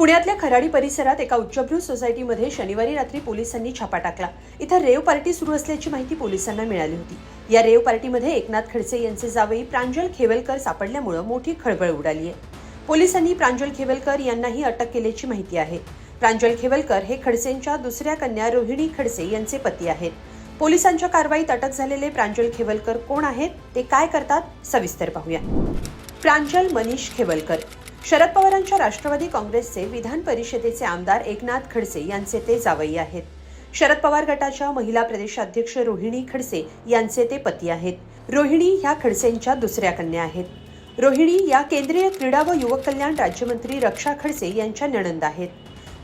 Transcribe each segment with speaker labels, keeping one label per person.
Speaker 1: पुण्यातल्या खराडी परिसरात एका उच्चभ्रू सोसायटीमध्ये शनिवारी रात्री पोलिसांनी छापा टाकला. इथं रेव पार्टी सुरू असल्याची माहिती पोलिसांना मिळाली होती. या रेव पार्टीमध्ये एकनाथ खडसे यांचे जावई प्रांजल खेवलकर सापडल्यामुळं मोठी खळबळ उडाली आहे. पोलिसांनी प्रांजल खेवलकर यांनाही अटक केल्याची माहिती आहे. प्रांजल खेवलकर हे खडसेंच्या दुसऱ्या कन्या रोहिणी खडसे यांचे पती आहेत. पोलिसांच्या कारवाईत अटक झालेले प्रांजल खेवलकर कोण आहेत ते काय करतात सविस्तर पाहूया. प्रांजल मनीष खेवलकर. शरद पवारांच्या राष्ट्रवादी काँग्रेसचे विधान परिषदेचे आमदार एकनाथ खडसे यांचे ते जावई आहेत. शरद पवार गटाच्या महिला प्रदेशाध्यक्ष रोहिणी खडसे यांचे ते पती आहेत. रोहिणी ह्या खडसेंच्या दुसऱ्या कन्या आहेत. रोहिणी या केंद्रीय क्रीडा व युवक कल्याण राज्यमंत्री रक्षा खडसे यांच्या नणंद आहेत.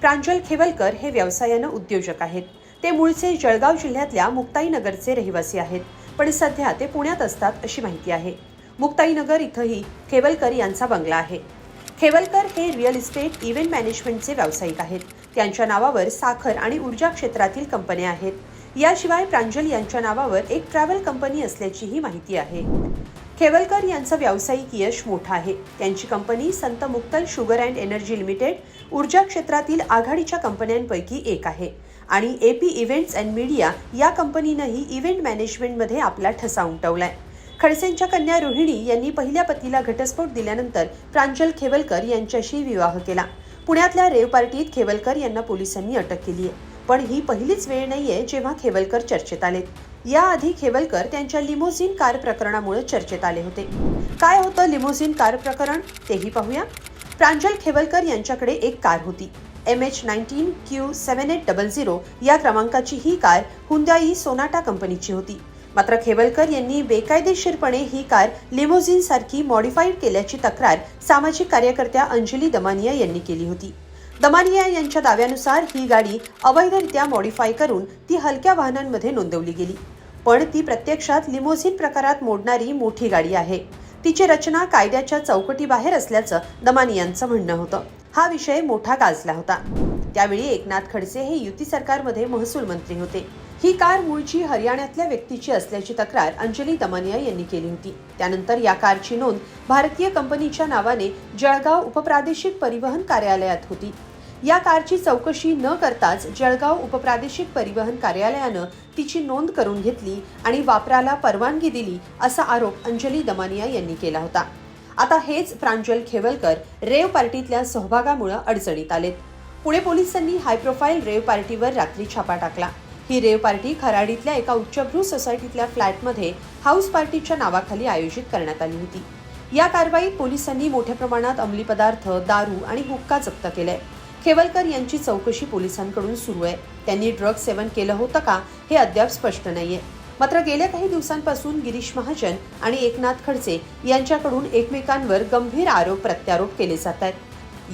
Speaker 1: प्रांजल खेवलकर हे व्यवसायानं उद्योजक आहेत. ते मूळचे जळगाव जिल्ह्यातल्या मुक्ताईनगरचे रहिवासी आहेत. पण सध्या ते पुण्यात असतात अशी माहिती आहे. मुक्ताईनगर इथंही खेवलकर यांचा बंगला आहे. खेवलकर हे रिअल इस्टेट इव्हेंट मॅनेजमेंटचे व्यावसायिक आहेत. त्यांच्या नावावर साखर आणि ऊर्जा क्षेत्रातील कंपन्या आहेत. याशिवाय प्रांजल यांच्या नावावर एक ट्रॅव्हल कंपनी असल्याचीही माहिती आहे. खेवलकर यांचं व्यावसायिक यश मोठं आहे. त्यांची company Sant Muktal sugar and energy limited ऊर्जा क्षेत्रातील आघाडीच्या कंपन्यांपैकी एक आहे. आणि एपी इव्हेंट्स अँड मीडिया या कंपनीनंही इव्हेंट मॅनेजमेंटमध्ये आपला ठसा उमटवलाय. खडसेंच्या कन्या रोहिणी यांनी पहिल्या पतीला घटस्फोट दिल्यानंतर प्रांजल खेवलकर यांच्याशी विवाह केला. पुण्यातल्या रेव पार्टीत खेवलकर यांना पोलिसांनी अटक केली आहे. पण ही पहिलीच वेळ नाहीये जेव्हा खेवलकर चर्चेत आलेत याआधी खेवलकर त्यांच्या लिमोझिन कार प्रकरणामुळे चर्चेत आले होते. काय होतं लिमोझिन कार प्रकरण? तेही पाहूया. प्रांजल खेवलकर यांच्याकडे एक कार होती. M H nineteen Q seven eight double zero या क्रमांकाची ही कार हुंदाई सोनाटा कंपनीची होती. मात्र खेवलकर यांनी बेकायदेशीरपणे ही कार लिमोझिन सारखी मॉडिफाईड केल्याची तक्रार सामाजिक कार्यकर्त्या अंजली दमानिया यांनी केली होती. दमानिया यांच्या दाव्यानुसार ही गाडी अवैधरित्या मॉडिफाय करून ती हलक्या वाहनांमध्ये नोंदवली गेली. पण ती प्रत्यक्षात लिमोझिन प्रकारात मोडणारी मोठी गाडी आहे. तिची रचना कायद्याच्या चौकटीबाहेर असल्याचं दमानियांचं म्हणणं होतं. हा विषय मोठा गाजला होता. त्यावेळी एकनाथ खडसे हे युती सरकारमध्ये महसूल मंत्री होते. ही कार मूळची हरियाणातल्या व्यक्तीची असल्याची तक्रार अंजली दमानिया यांनी केली होती. त्यानंतर या कारची नोंद भारतीय कंपनीच्या नावाने जळगाव उपप्रादेशिक परिवहन कार्यालयात होती. या कारची चौकशी न करताच जळगाव उपप्रादेशिक परिवहन कार्यालयानं तिची नोंद करून घेतली आणि वापराला परवानगी दिली असा आरोप अंजली दमानिया यांनी केला होता. आता हेच प्रांजल खेवलकर रेव पार्टीतल्या सहभागामुळे अडचणीत आलेत. पुणे पोलिसांनी हाय प्रोफाईल रेव पार्टीवर रात्री छापा टाकला. ही रेव पार्टी खराडीतल्या एका उच्चभ्रू सोसायटीतल्या फ्लॅटमध्ये हाऊस पार्टीच्या नावाखाली आयोजित करण्यात आली होती. या कारवाईत पोलिसांनी मोठ्या प्रमाणात अंमली पदार्थ दारू आणि हुक्का जप्त केलाय. खेवलकर यांची चौकशी पोलिसांकडून सुरू आहे. त्यांनी ड्रग सेवन केलं होतं का हे अद्याप स्पष्ट नाहीये. मात्र गेल्या काही दिवसांपासून गिरीश महाजन आणि एकनाथ खडसे यांच्याकडून एकमेकांवर गंभीर आरोप प्रत्यारोप केले जात आहेत.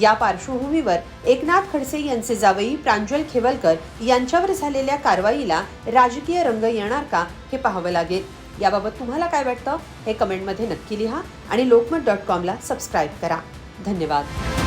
Speaker 1: या पार्श्वभूमीवर एकनाथ खडसे यांचे जावई प्रांजल खेवलकर यांच्यावर झालेल्या कारवाईला राजकीय रंग येणार का हे पाहावं लागेल. याबाबत तुम्हाला काय वाटतं हे कमेंटमध्ये नक्की लिहा आणि लोकमत डॉट कॉमला सबस्क्राईब करा. धन्यवाद.